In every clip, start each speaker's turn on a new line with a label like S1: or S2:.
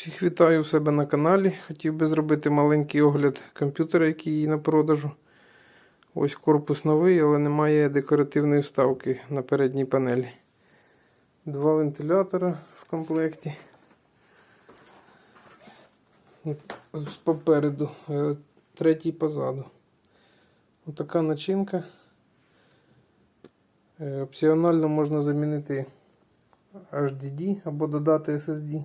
S1: Всіх вітаю у себе на каналі. Хотів би зробити маленький огляд комп'ютера, який є на продажу. Ось корпус новий, але немає декоративної вставки на передній панелі. Два вентилятора в комплекті. З попереду, е, третій позаду. Отака начинка. Е, Опціонально можна замінити HDD або додати SSD.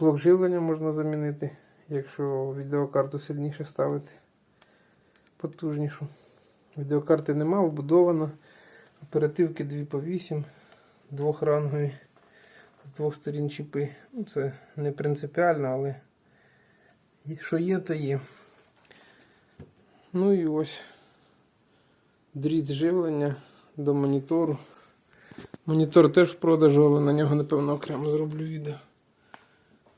S1: Блок живлення можна замінити, якщо відеокарту сильніше ставити. Потужнішу. Відеокарти нема, вбудована. Оперативки 2 по 8, двохрангові, з двох сторін чіпи. Ну, це не принципіально, але що є, то є. Ну і ось дріт живлення до монітору. Монітор теж в продажу, але на нього, напевно, окремо зроблю відео.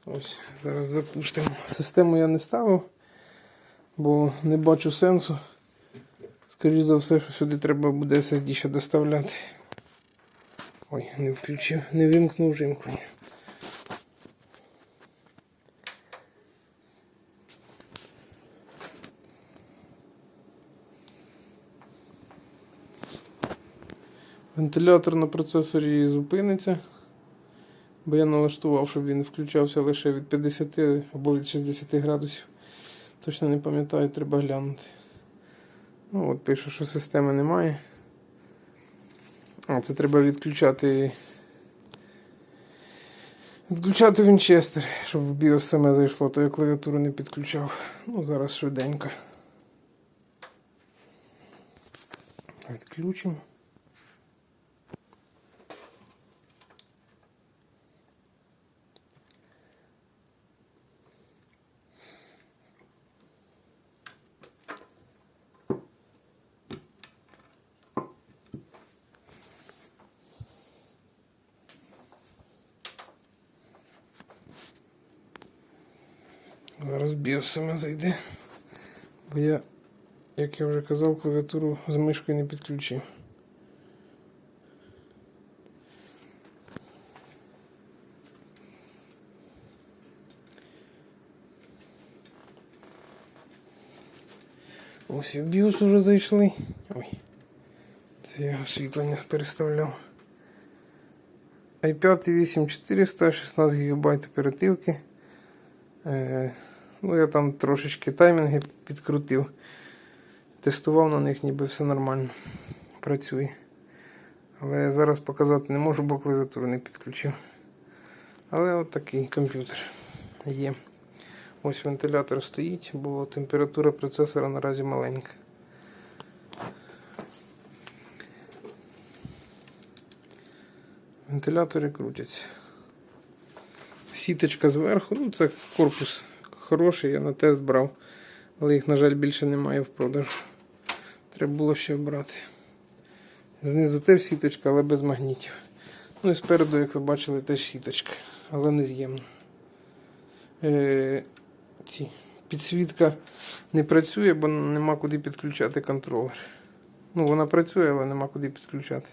S1: Ось, зараз запустимо. Систему я не ставив, бо не бачу сенсу. Скоріше за все, що сюди треба буде SSD ще доставляти. Ой, не включив, не вимкнув вимкнення. Вентилятор на процесорі зупиниться. Бо я налаштував, щоб він включався лише від 50 або від 60 градусів. Точно не пам'ятаю, треба глянути. Ну от пише, що системи немає. А, це треба відключати. Відключати Вінчестер, щоб в BIOS саме зайшло, то я клавіатуру не підключав. Ну, зараз швиденько. Відключимо. Зараз BIOS саме зайде. Бо я, як я вже казав, клавіатуру з мишкою не підключив. Ось і в BIOS вже зайшли. Ой. Це я освітлення переставляв. i5 8400, 16 ГБ оперативки. Ну, я там трошечки таймінги підкрутив. Тестував на них, ніби все нормально працює. Але я зараз показати не можу, бо клавіатуру не підключив. Але от такий комп'ютер є. Ось вентилятор стоїть, бо температура процесора наразі маленька. Вентилятори крутяться. Сіточка зверху, ну це корпус хороший, я на тест брав, але їх, на жаль, більше немає в продажу. Треба було ще брати. Знизу теж сіточка, але без магнітів. Ну і спереду, як ви бачили, теж сіточка, але не з'ємна. Е, ці, підсвітка не працює, бо нема куди підключати контролер. Ну, вона працює, але нема куди підключати.